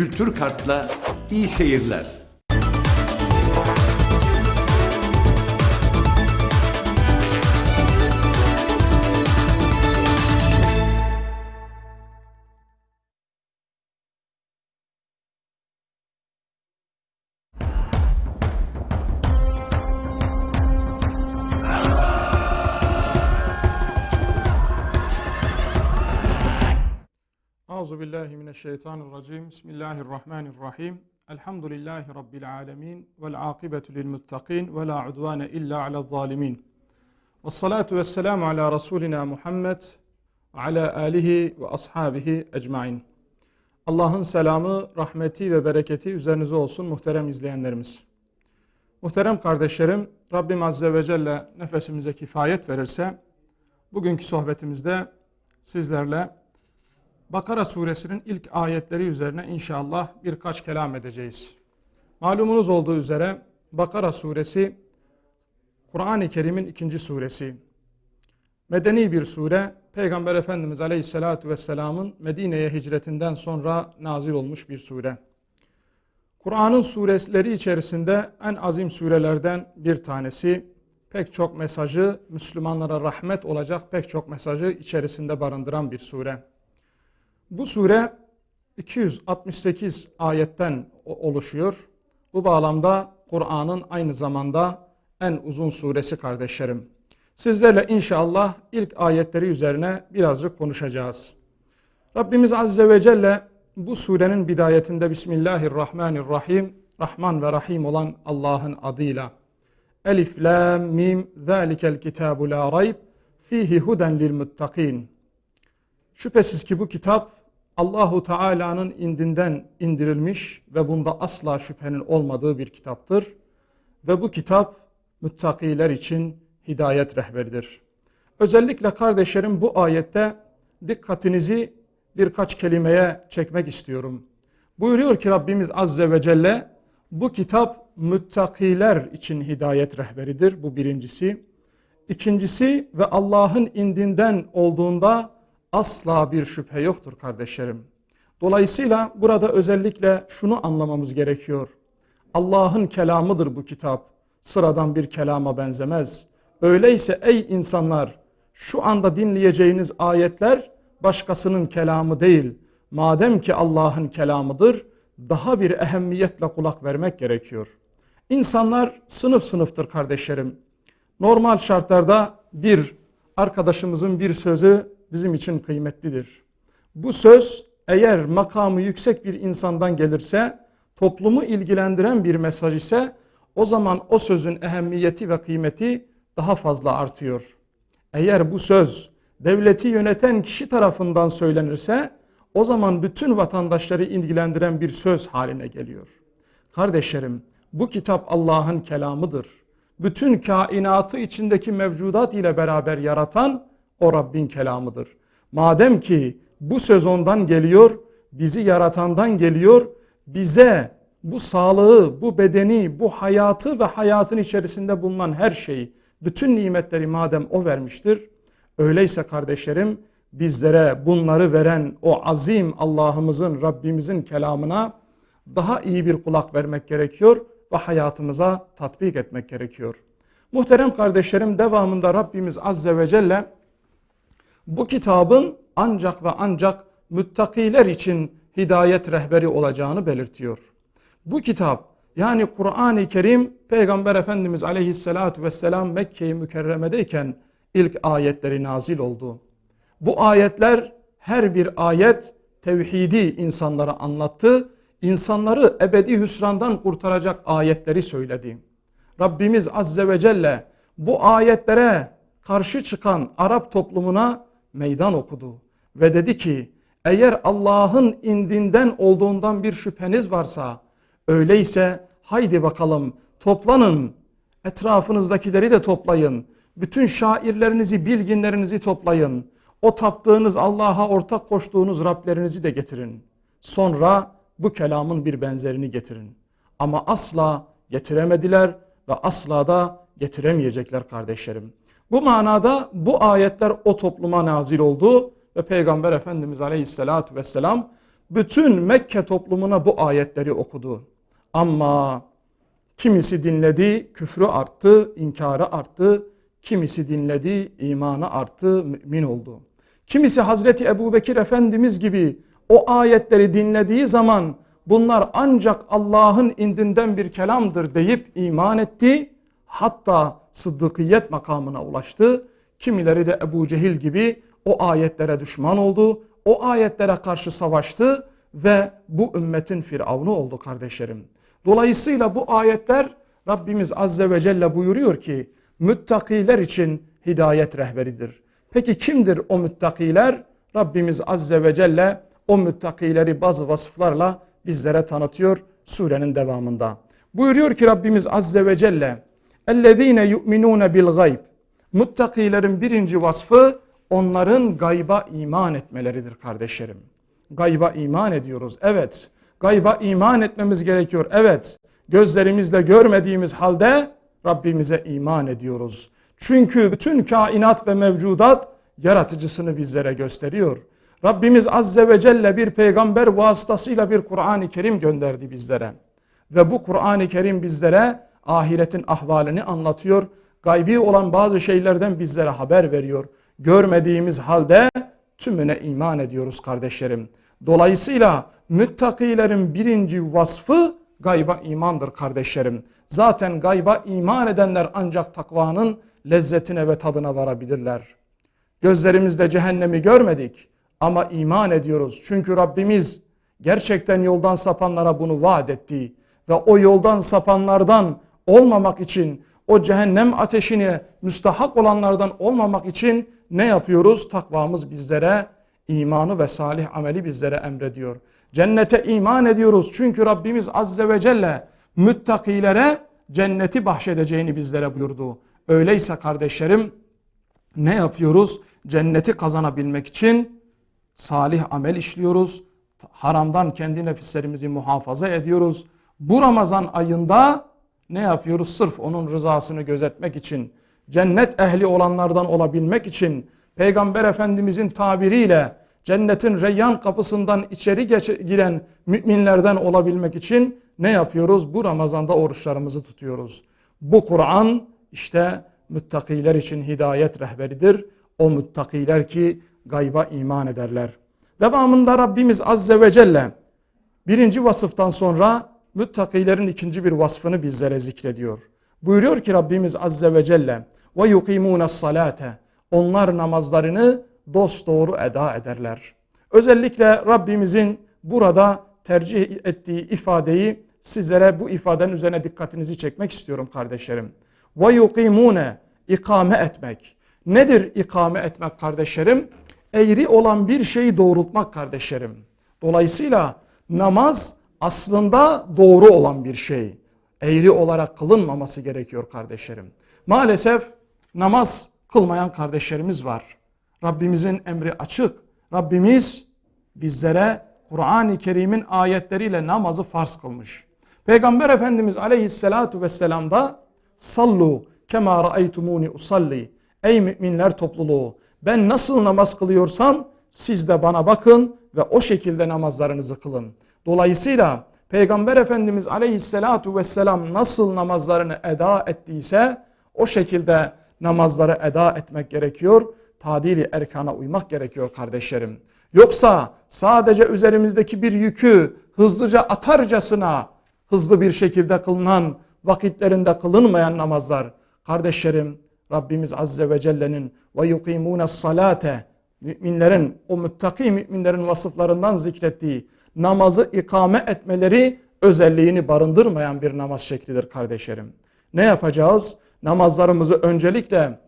Kültür Kart'la iyi seyirler. Euzu billahi mineşşeytanirracim. Bismillahirrahmanirrahim. Elhamdülillahi rabbil alamin vel akibetu lil muttaqin ve la udvane illa alel zalimin. Ves salatu vesselamu ala rasulina Muhammed ve ala alihi ve ashabihi ecmaîn. Allah'ın selamı, rahmeti ve bereketi üzerinize olsun muhterem izleyenlerimiz. Muhterem kardeşlerim, Rabbim Azze ve Celle nefesimize kifayet verirse bugünkü sohbetimizde sizlerle Bakara suresinin ilk ayetleri üzerine inşallah birkaç kelam edeceğiz. Malumunuz olduğu üzere Bakara suresi Kur'an-ı Kerim'in ikinci suresi. Medeni bir sure, Peygamber Efendimiz Aleyhisselatü Vesselam'ın Medine'ye hicretinden sonra nazil olmuş bir sure. Kur'an'ın sureleri içerisinde en azim surelerden bir tanesi, pek çok mesajı, Müslümanlara rahmet olacak pek çok mesajı içerisinde barındıran bir sure. Bu sure 268 ayetten oluşuyor. Bu bağlamda Kur'an'ın aynı zamanda en uzun suresi kardeşlerim. Sizlerle inşallah ilk ayetleri üzerine birazcık konuşacağız. Rabbimiz Azze ve Celle bu surenin bidayetinde Bismillahirrahmanirrahim, Rahman ve Rahim olan Allah'ın adıyla Elif, Lam, Mim, Zalikel kitabu la rayb, fihi huden lil muttakin. Şüphesiz ki bu kitap Allahu Teala'nın indinden indirilmiş ve bunda asla şüphenin olmadığı bir kitaptır. Ve bu kitap müttakiler için hidayet rehberidir. Özellikle kardeşlerim bu ayette dikkatinizi birkaç kelimeye çekmek istiyorum. Buyuruyor ki Rabbimiz Azze ve Celle bu kitap müttakiler için hidayet rehberidir. Bu birincisi. İkincisi ve Allah'ın indinden olduğunda asla bir şüphe yoktur kardeşlerim. Dolayısıyla burada özellikle şunu anlamamız gerekiyor. Allah'ın kelamıdır bu kitap. Sıradan bir kelama benzemez. Öyleyse ey insanlar şu anda dinleyeceğiniz ayetler başkasının kelamı değil. Madem ki Allah'ın kelamıdır daha bir ehemmiyetle kulak vermek gerekiyor. İnsanlar sınıf sınıftır kardeşlerim. Normal şartlarda bir arkadaşımızın bir sözü bizim için kıymetlidir. Bu söz eğer makamı yüksek bir insandan gelirse, toplumu ilgilendiren bir mesaj ise o zaman o sözün ehemmiyeti ve kıymeti daha fazla artıyor. Eğer bu söz devleti yöneten kişi tarafından söylenirse o zaman bütün vatandaşları ilgilendiren bir söz haline geliyor. Kardeşlerim bu kitap Allah'ın kelamıdır. Bütün kainatı içindeki mevcudat ile beraber yaratan o Rabbin kelamıdır. Madem ki bu söz ondan geliyor, bizi yaratandan geliyor, bize bu sağlığı, bu bedeni, bu hayatı ve hayatın içerisinde bulunan her şeyi, bütün nimetleri madem o vermiştir, öyleyse kardeşlerim bizlere bunları veren o azim Allah'ımızın, Rabbimizin kelamına daha iyi bir kulak vermek gerekiyor ve hayatımıza tatbik etmek gerekiyor. Muhterem kardeşlerim devamında Rabbimiz Azze ve Celle bu kitabın ancak ve ancak müttakiler için hidayet rehberi olacağını belirtiyor. Bu kitap yani Kur'an-ı Kerim Peygamber Efendimiz aleyhissalatu vesselam Mekke-i Mükerreme'deyken ilk ayetleri nazil oldu. Bu ayetler her bir ayet tevhidi insanlara anlattı. İnsanları ebedi hüsrandan kurtaracak ayetleri söyledi. Rabbimiz Azze ve Celle bu ayetlere karşı çıkan Arap toplumuna meydan okudu ve dedi ki eğer Allah'ın indinden olduğundan bir şüpheniz varsa öyleyse haydi bakalım toplanın etrafınızdakileri de toplayın bütün şairlerinizi bilginlerinizi toplayın o taptığınız Allah'a ortak koştuğunuz Rablerinizi de getirin sonra bu kelamın bir benzerini getirin ama asla getiremediler ve asla da getiremeyecekler kardeşlerim. Bu manada bu ayetler o topluma nazil oldu ve Peygamber Efendimiz Aleyhisselatü Vesselam bütün Mekke toplumuna bu ayetleri okudu. Ama kimisi dinledi, küfrü arttı, inkarı arttı. Kimisi dinledi, imanı arttı, mümin oldu. Kimisi Hazreti Ebubekir Efendimiz gibi o ayetleri dinlediği zaman bunlar ancak Allah'ın indinden bir kelamdır deyip iman etti. Hatta sıddıkiyet makamına ulaştı. Kimileri de Ebu Cehil gibi o ayetlere düşman oldu. O ayetlere karşı savaştı ve bu ümmetin firavunu oldu kardeşlerim. Dolayısıyla bu ayetler Rabbimiz Azze ve Celle buyuruyor ki müttakiler için hidayet rehberidir. Peki kimdir o müttakiler? Rabbimiz Azze ve Celle o müttakileri bazı vasıflarla bizlere tanıtıyor surenin devamında. Buyuruyor ki Rabbimiz Azze ve Celle اَلَّذ۪ينَ يُؤْمِنُونَ بِالْغَيْبِ Muttakilerin birinci vasfı onların gayba iman etmeleridir kardeşlerim. Gayba iman ediyoruz. Evet. Gayba iman etmemiz gerekiyor. Evet. Gözlerimizle görmediğimiz halde Rabbimize iman ediyoruz. Çünkü bütün kainat ve mevcudat yaratıcısını bizlere gösteriyor. Rabbimiz Azze ve Celle bir peygamber vasıtasıyla bir Kur'an-ı Kerim gönderdi bizlere. Ve bu Kur'an-ı Kerim bizlere ahiretin ahvalini anlatıyor. Gaybi olan bazı şeylerden bizlere haber veriyor. Görmediğimiz halde tümüne iman ediyoruz kardeşlerim. Dolayısıyla müttakilerin birinci vasfı gayba imandır kardeşlerim. Zaten gayba iman edenler ancak takvanın lezzetine ve tadına varabilirler. Gözlerimizde cehennemi görmedik ama iman ediyoruz. Çünkü Rabbimiz gerçekten yoldan sapanlara bunu vaat etti. Ve o yoldan sapanlardan olmamak için, o cehennem ateşine müstahak olanlardan olmamak için ne yapıyoruz? Takvamız bizlere imanı ve salih ameli bizlere emrediyor. Cennete iman ediyoruz çünkü Rabbimiz Azze ve Celle müttakilere cenneti bahşedeceğini bizlere buyurdu. Öyleyse kardeşlerim ne yapıyoruz? Cenneti kazanabilmek için salih amel işliyoruz. Haramdan kendi nefislerimizi muhafaza ediyoruz. Bu Ramazan ayında ne yapıyoruz? Sırf onun rızasını gözetmek için, cennet ehli olanlardan olabilmek için, Peygamber Efendimizin tabiriyle cennetin reyyan kapısından içeri giren müminlerden olabilmek için ne yapıyoruz? Bu Ramazan'da oruçlarımızı tutuyoruz. Bu Kur'an işte müttakiler için hidayet rehberidir. O müttakiler ki gayba iman ederler. Devamında Rabbimiz Azze ve Celle birinci vasıftan sonra müttakilerin ikinci bir vasfını bizlere zikrediyor. Buyuruyor ki Rabbimiz Azze ve Celle ve yukimune salate onlar namazlarını dost doğru eda ederler. Özellikle Rabbimizin burada tercih ettiği ifadeyi sizlere bu ifadenin üzerine dikkatinizi çekmek istiyorum kardeşlerim. Ve yukimune ikame etmek. Nedir ikame etmek kardeşlerim? Eğri olan bir şeyi doğrultmak kardeşlerim. Dolayısıyla namaz aslında doğru olan bir şey. Eğri olarak kılınmaması gerekiyor kardeşlerim. Maalesef namaz kılmayan kardeşlerimiz var. Rabbimizin emri açık. Rabbimiz bizlere Kur'an-ı Kerim'in ayetleriyle namazı farz kılmış. Peygamber Efendimiz aleyhissalatu vesselam da sallu kema ra'aytumuni usalli. Ey müminler topluluğu ben nasıl namaz kılıyorsam siz de bana bakın ve o şekilde namazlarınızı kılın. Dolayısıyla Peygamber Efendimiz aleyhissalatu vesselam nasıl namazlarını eda ettiyse o şekilde namazları eda etmek gerekiyor. Tadili erkana uymak gerekiyor kardeşlerim. Yoksa sadece üzerimizdeki bir yükü hızlıca atarcasına hızlı bir şekilde kılınan vakitlerinde kılınmayan namazlar. Kardeşlerim Rabbimiz Azze ve Celle'nin ve yukimune salate müminlerin o müttaki müminlerin vasıflarından zikrettiği namazı ikame etmeleri özelliğini barındırmayan bir namaz şeklidir kardeşlerim. Ne yapacağız? Namazlarımızı öncelikle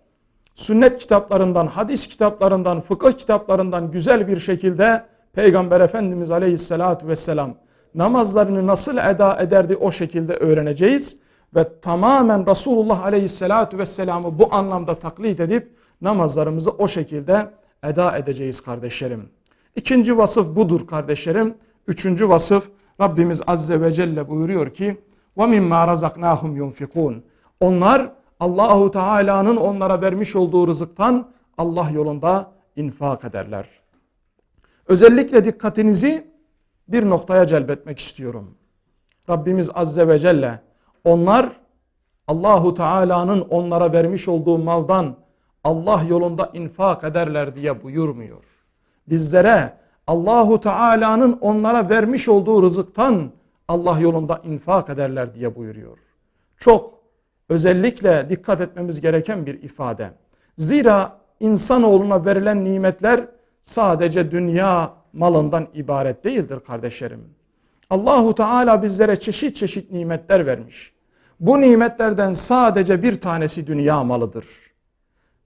sünnet kitaplarından, hadis kitaplarından, fıkıh kitaplarından güzel bir şekilde Peygamber Efendimiz Aleyhisselatü Vesselam namazlarını nasıl eda ederdi o şekilde öğreneceğiz. Ve tamamen Resulullah Aleyhisselatü Vesselam'ı bu anlamda taklit edip namazlarımızı o şekilde eda edeceğiz kardeşlerim. İkinci vasıf budur kardeşlerim. Üçüncü vasıf Rabbimiz Azze ve Celle buyuruyor ki وَمِمَّا رَزَقْنَاهُمْ يُنْفِقُونَ Onlar Allahu Teala'nın onlara vermiş olduğu rızıktan Allah yolunda infak ederler. Özellikle dikkatinizi bir noktaya celbetmek istiyorum. Rabbimiz Azze ve Celle onlar Allahu Teala'nın onlara vermiş olduğu maldan Allah yolunda infak ederler diye buyurmuyor. Bizlere Allahu Teala'nın onlara vermiş olduğu rızıktan Allah yolunda infak ederler diye buyuruyor. Çok özellikle dikkat etmemiz gereken bir ifade. Zira insanoğluna verilen nimetler sadece dünya malından ibaret değildir kardeşlerim. Allahu Teala bizlere çeşit çeşit nimetler vermiş. Bu nimetlerden sadece bir tanesi dünya malıdır.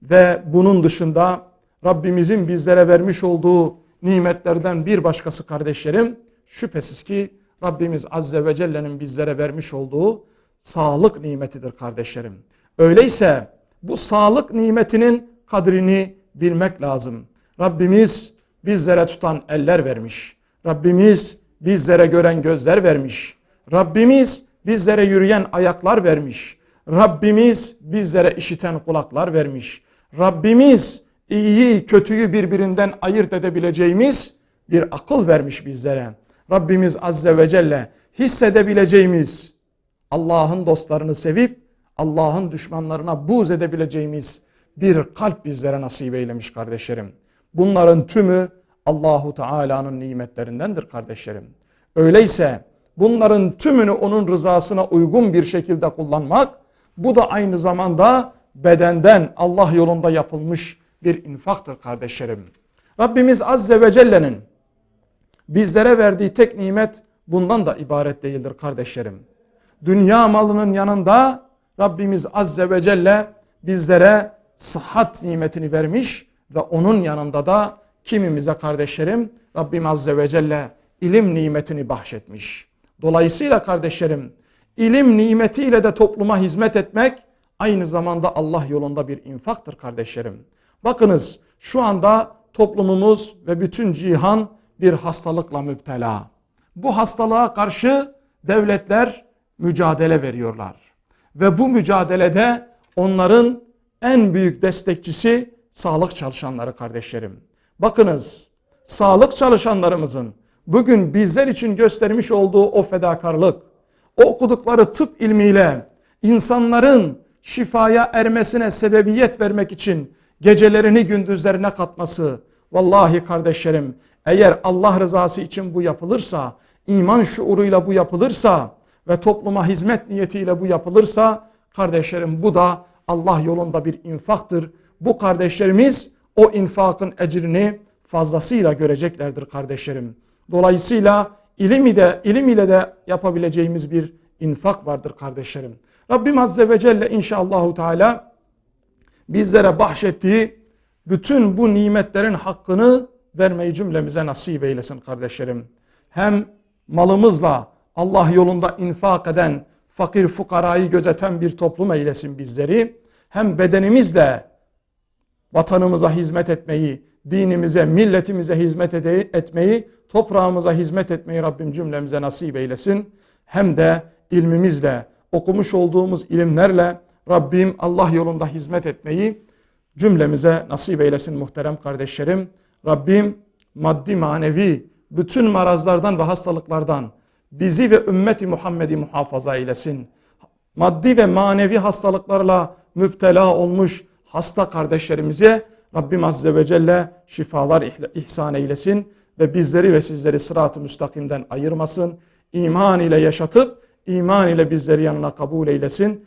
Ve bunun dışında Rabbimizin bizlere vermiş olduğu nimetlerden bir başkası kardeşlerim şüphesiz ki Rabbimiz Azze ve Celle'nin bizlere vermiş olduğu sağlık nimetidir kardeşlerim. Öyleyse bu sağlık nimetinin kadrini bilmek lazım. Rabbimiz bizlere tutan eller vermiş. Rabbimiz bizlere gören gözler vermiş. Rabbimiz bizlere yürüyen ayaklar vermiş. Rabbimiz bizlere işiten kulaklar vermiş. Rabbimiz iyiyi kötüyü birbirinden ayırt edebileceğimiz bir akıl vermiş bizlere. Rabbimiz Azze ve Celle hissedebileceğimiz Allah'ın dostlarını sevip Allah'ın düşmanlarına buz edebileceğimiz bir kalp bizlere nasip eylemiş kardeşlerim. Bunların tümü Allahu Teala'nın nimetlerindendir kardeşlerim. Öyleyse bunların tümünü onun rızasına uygun bir şekilde kullanmak bu da aynı zamanda bedenden Allah yolunda yapılmış bir infaktır kardeşlerim. Rabbimiz Azze ve Celle'nin bizlere verdiği tek nimet bundan da ibaret değildir kardeşlerim. Dünya malının yanında Rabbimiz Azze ve Celle bizlere sıhhat nimetini vermiş ve onun yanında da kimimize kardeşlerim Rabbim Azze ve Celle ilim nimetini bahşetmiş. Dolayısıyla kardeşlerim ilim nimetiyle de topluma hizmet etmek aynı zamanda Allah yolunda bir infaktır kardeşlerim. Bakınız şu anda toplumumuz ve bütün cihan bir hastalıkla müptela. Bu hastalığa karşı devletler mücadele veriyorlar. Ve bu mücadelede onların en büyük destekçisi sağlık çalışanları kardeşlerim. Bakınız sağlık çalışanlarımızın bugün bizler için göstermiş olduğu o fedakarlık, o okudukları tıp ilmiyle insanların şifaya ermesine sebebiyet vermek için gecelerini gündüzlerine katması. Vallahi kardeşlerim eğer Allah rızası için bu yapılırsa, iman şuuruyla bu yapılırsa ve topluma hizmet niyetiyle bu yapılırsa kardeşlerim bu da Allah yolunda bir infaktır. Bu kardeşlerimiz o infakın ecrini fazlasıyla göreceklerdir kardeşlerim. Dolayısıyla ilim ile, ilim ile de yapabileceğimiz bir infak vardır kardeşlerim. Rabbim Azze ve Celle inşallahü teala bizlere bahşettiği bütün bu nimetlerin hakkını vermeyi cümlemize nasip eylesin kardeşlerim. Hem malımızla Allah yolunda infak eden, fakir fukarayı gözeten bir toplum eylesin bizleri. Hem bedenimizle vatanımıza hizmet etmeyi, dinimize, milletimize hizmet etmeyi, toprağımıza hizmet etmeyi Rabbim cümlemize nasip eylesin. Hem de ilmimizle, okumuş olduğumuz ilimlerle Rabbim Allah yolunda hizmet etmeyi cümlemize nasip eylesin muhterem kardeşlerim. Rabbim maddi manevi bütün marazlardan ve hastalıklardan bizi ve ümmeti Muhammed'i muhafaza eylesin. Maddi ve manevi hastalıklarla müptela olmuş hasta kardeşlerimize Rabbim Azze ve Celle şifalar ihsan eylesin ve bizleri ve sizleri sırat-ı müstakimden ayırmasın. İman ile yaşatıp iman ile bizleri yanına kabul eylesin.